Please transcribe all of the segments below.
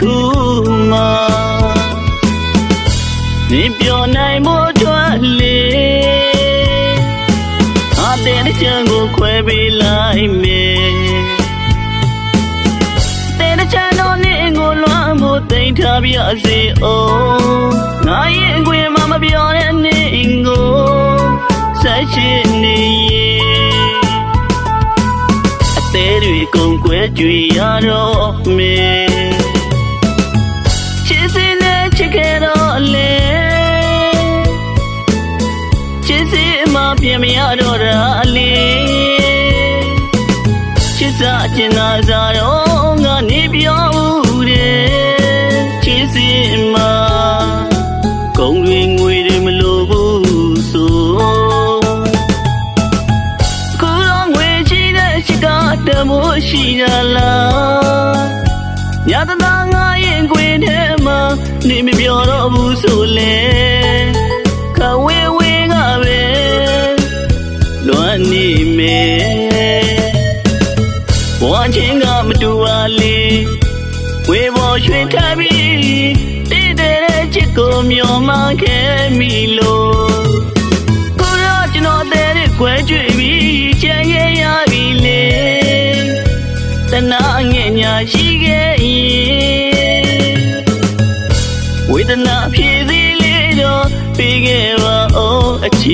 ခုမှာနင်ပြောနိုင်မို့တွက်လေအတဲ့ချံကိုခွဲပေးလိုက်မယ်တဲ့ချံတော့နင်ကိုလွှမ်းဖို့တိမ်ထားပြစေအောင်ငါရဲ့အခွင့်မှမပြောတဲ့နင်ကိုဆက်ချင်နေရဲ့အသေးတွေကုန်ကွဲကြွေရတော့မယ် ချစ်စင်မပြင်မရတော့တာလေချစ်စာကျင်နာစားတော့ငါနေပြောဦးတယ်ချစ်စင်မကုံတွေငွေတွေမလိုဘူးဆိုကိုယ်တော့ငွေချီတဲ့ချစ်ကတမိုးရှိရလားညတနာငါရင်ခွင်ထဲမှာနေမပြောတော့ဘူးဆို ဝချင်းကမတူပါလေဝေဘော်ရွှင်ထပြီးတည်တဲ့ချစ်ကိုမျောမှန်းခဲ့မိလို့ကိုရောကျွန်တော်တဲ့ခွဲကြွေပြီးချမ်းရရပြီလေတနာငဲ့ညာရှိခဲ့ရင်ဝေဒနာဖြည့်စည်းလေးတော့ပြီးခဲ့ပါအောင်အချ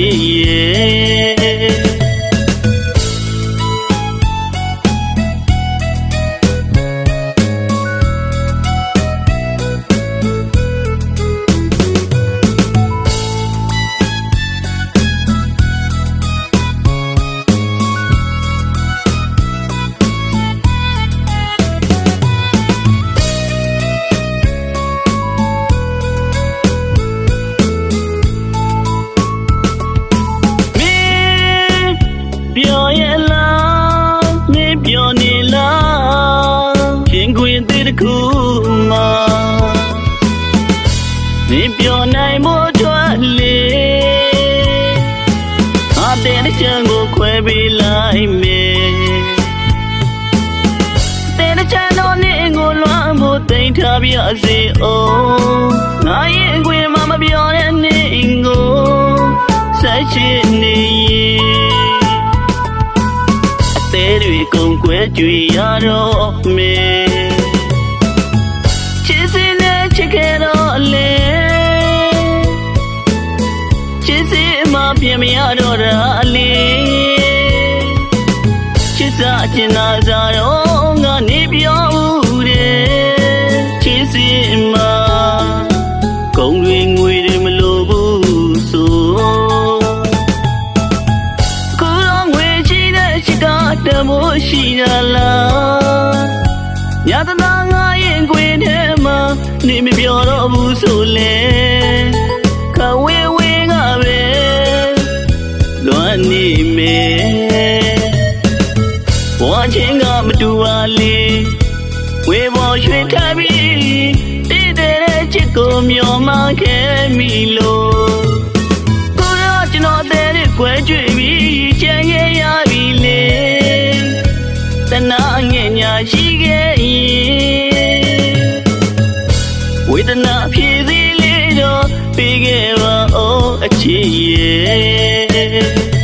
ခွင်သေးတစ်ခုမှာမင်းပြောနိုင်မို့ထွက်လေအတဲ့ချံကိုခွဲပေးလိုက်မယ်တဲ့ချံတော့နေကိုလွမ်းဖို့တိမ်ထားပြစေအောင်ငါရဲ့ခွင်မမပြောတဲ့နေကိုဆက်ရှိနေရင်အသေးတွေကုန်ကွဲကြွေရတော့ ရတော့တာလေချစ်စာကျင်နာစားတော့ငါနေပြောဦးတယ်ချစ်စင်မကုံတွေငွေတွေမလိုဘူးဆိုကိုယ်တော့ငွေချီတဲ့ချစ်ကတမိုးရှိရလားညတနာငါရင်ခွင်ထဲမှာနေမပြောတော့ဘူးဆိုလေ ဘော်ရွှင်ထပြီးတည်တဲ့ချစ်ကိုမျောမှန်းခဲ့မိလို့ကိုရောကျွန်တော်တဲ့ခွဲကြွေပြီးချမ်းရရပြီလေတနာငဲ့ညာရှိခဲ့ရင်ဝေဒနာဖြည့်စည်းလေးတော့ပြီးခဲ့ပါအောင်အချစ်ရဲ့